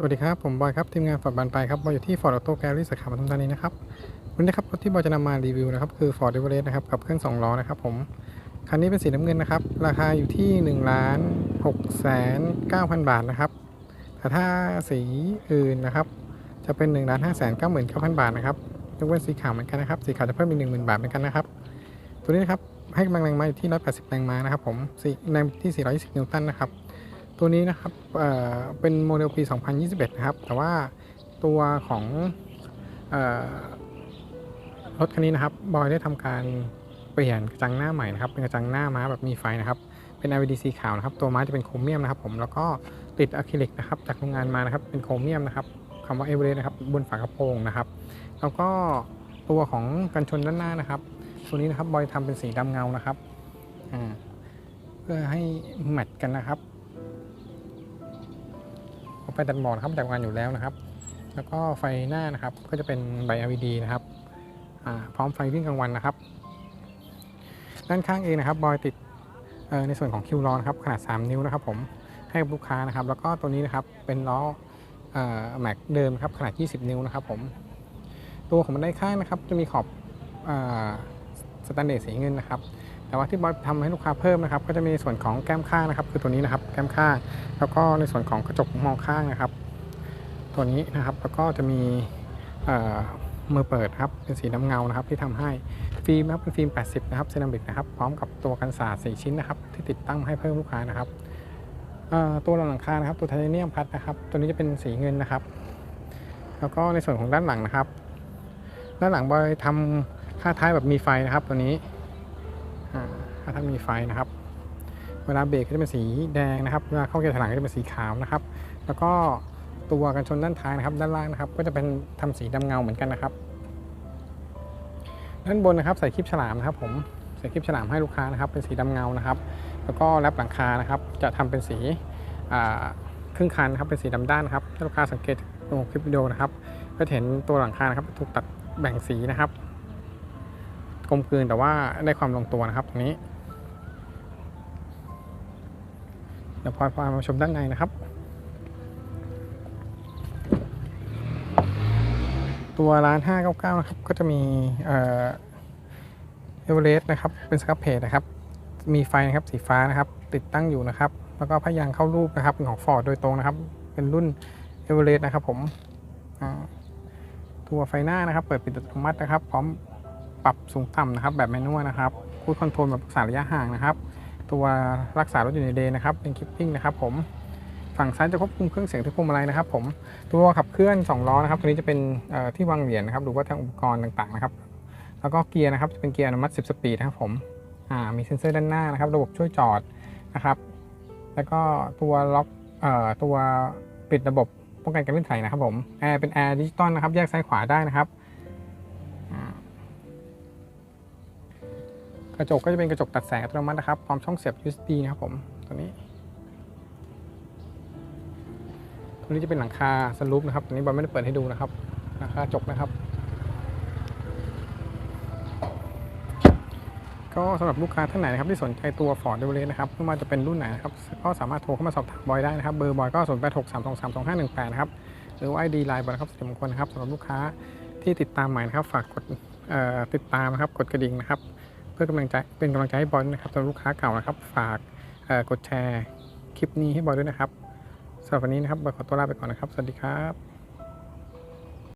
สวัสดีครับ ผมบอยครับ ทีมงานฟอร์ดบานไปครับบอยอยู่ที่ฟอร์ดออโต้แกลลี่สาขาปทุมธานีนะครับวันนี้ครับรถที่บอยจะนำมารีวิวนะครับคือ Ford Everest นะครับกับเครื่อง 2 ล้อนะครับผมคันนี้เป็นสีน้ำเงินนะครับ ราคาอยู่ที่1ล้าน6แสน9,000บาทนะครับแต่ถ้าสีอื่นนะครับ จะเป็น1ล้าน5แสน99,000บาทนะครับยกเว้นสีขาวเหมือนกันนะครับสีขาวจะเพิ่มอีก10,000บาทเหมือนกันนะครับตัวนี้นะครับให้กำลังแรงม้าอยู่ที่180แรงม้านะครับผมแรงที่420นิวตันนะครับ ตัวนี้นะครับเเป็นโมเดลปี 2021 นะครับ แต่ว่าตัวของอรถคันนี้นะครับ บอยได้ทำการเปลี่ยนกระจังหน้าใหม่นะครับ เป็นกระจังหน้าม้าแบบมีไฟนะครับ เป็น LED สีขาวนะครับ ตัวม้าจะเป็นโครเมียมนะครับ ผม แล้วก็ติดอะคริลิกนะครับ จากโรงงานมานะครับ เป็นโครเมียมนะครับคำว่าเอเวอเรสต์นะครับ บนฝากระโปรงนะครับ แล้วก็ตัวของกันชนด้านหน้านะครับ ตัวนี้นะครับ บอยทำเป็นสีดำเงานะครับ เพื่อให้แมทกันนะครับ เอาไปตัดหมอนครับจากงานอยู่แล้วนะครับ แล้วก็ไฟหน้านะครับก็จะเป็นใบ LED นะครับพร้อมไฟวิ่งกลางวันนะครับ ด้านข้างเองนะครับบอยติดในส่วนของคิวล้อนะครับขนาด 3 นิ้วนะครับ ผมให้กับลูกค้านะครับ แล้วก็ตัวนี้นะครับเป็นล้อแม็กเดิมครับขนาด 20 นิ้วนะครับ ผมตัวของบันไดข้างนะครับ จะมีขอบสแตนเลสสีเงินนะครับ แต่ว่าที่บอยทำให้ลูกค้าเพิ่มนะครับ ก็จะมีส่วนของแก้มข้างนะครับ คือตัวนี้นะครับ แก้มข้าง แล้วก็ในส่วนของกระจกมองข้างนะครับ ตัวนี้นะครับ แล้วก็จะมีมือเปิดครับ เป็นสีน้ำเงานะครับ ที่ทำให้ ฟิล์มนะครับ เป็นฟิล์ม 80 นะครับ เซรามิกนะครับ พร้อมกับตัวกันสาด4ชิ้นนะครับ ที่ติดตั้งให้เพิ่มลูกค้านะครับเอ่อตัวหลังคานะครับ ตัวไทเทเนียมพัดนะครับ ตัวนี้จะเป็นสีเงินนะครับ แล้วก็ในส่วนของด้านหลังนะครับ ด้านหลังบอยทำค่าท้ายแบบมีไฟนะครับ ตัวนี้ อ่าค่าท้ามีไฟนะครับ เวลาเบรกก็จะเป็นสีแดงนะครับ เวลาเข้าเกียร์ถอยหลังก็จะเป็นสีขาวนะครับ แล้วก็ตัวกันชนด้านท้ายนะครับ ด้านล่างนะครับ ก็จะเป็นทำสีดำเงาเหมือนกันนะครับ ด้านบนนะครับใส่คลิปฉลามนะครับ ผมใส่คลิปฉลามให้ลูกค้านะครับ เป็นสีดำเงานะครับ แล้วก็แรปหลังคานะครับ จะทำเป็นสีครึ่งคันนะครับเป็นสีดำด้านนะครับถ้าลูกค้าสังเกตดูคลิปวิดีโอนะครับ ก็เห็นตัวหลังคานะครับถูกตัดแบ่งสีนะครับกลมกลืนแต่ว่าได้ความลงตัวนะครับตรงนี้ ดี๋ยวพลอยพามาชมด้านในนะครับ ตัวร้าน599 นะครับ ก็จะมีเอ่อเอเวอเรสต์นะครับ เป็นสครับเพจนะครับ มีไฟนะครับสีฟ้านะครับ ติดตั้งอยู่นะครับ แล้วก็พยางเข้ารูปนะครับเป็นของ Ford โดยตรงนะครับ เป็นรุ่นเอเวอเรสต์นะครับผมตัวไฟหน้านะครับ เปิดปิดอัตโนมัตินะครับ พร้อมปรับสูงต่ำนะครับ แบบแมนนวลนะครับคูดคอนโทรลแบบรักษาระยะห่างนะครับ ตัวรักษารถอยู่ในเดย์นะครับเป็นคลิปปิ้งนะครับผมฝั่งซ้ายจะควบคุมเครื่องเสียงที่พวงมาลัยนะครับผมตัวขับเคลื่อน2ล้อนะครับตัวนี้จะเป็นที่วางเหรียญนะครับหรือว่าทางอุปกรณ์ต่างๆนะครับแล้วก็เกียร์นะครับจะเป็นเกียร์อนุมัติ 10 สปีดนะครับผมมีเซ็นเซอร์ด้านหน้านะครับระบบช่วยจอดนะครับ แล้วก็ตัวล็อกตัวปิดระบบป้องกันการลื่นไหลนะครับผมแอร์เป็นแอร์ดิจิตอลนะครับแยกซ้ายขวาได้นะครับ กระจกก็จะเป็นกระจกตัดแสงอัตโนมัตินะครับ พร้อมช่องเสียบ USB นะครับผมตัวนี้ตัวนี้จะเป็นหลังคาสลูปนะครับตัวนี้บอลไม่ได้เปิดให้ดูนะครับหลังคาจกนะครับ ก็สำหรับลูกค้าท่านไหนนะครับที่สนใจตัว Ford e v e r e s t นะครับไม่ว่าจะเป็นรุ่นไหนนะครับก็สามารถโทรเข้ามาสอบถามบอยได้นะครับ เบอร์บอยก็0 8 6 3 2 3 2 5 1 8นะครับหรือว่า ID ไลน์บอยนะครับสิริมงคลนะครับสำหรับลูกค้าที่ติดตามใหม่นะครับ ฝากกดติดตามนะครับ กดกระดิ่งนะครับ พื่อกำลังใจเป็นกำลังใจให้บอยนะครับสำหรับลูกค้าเก่านะครับ ฝากกดแชร์คลิปนี้ให้บอยด้วยนะครับสำหรับวันนี้นะครับบอยขอตัวลาไปก่อนนะครับ สวัสดีครับ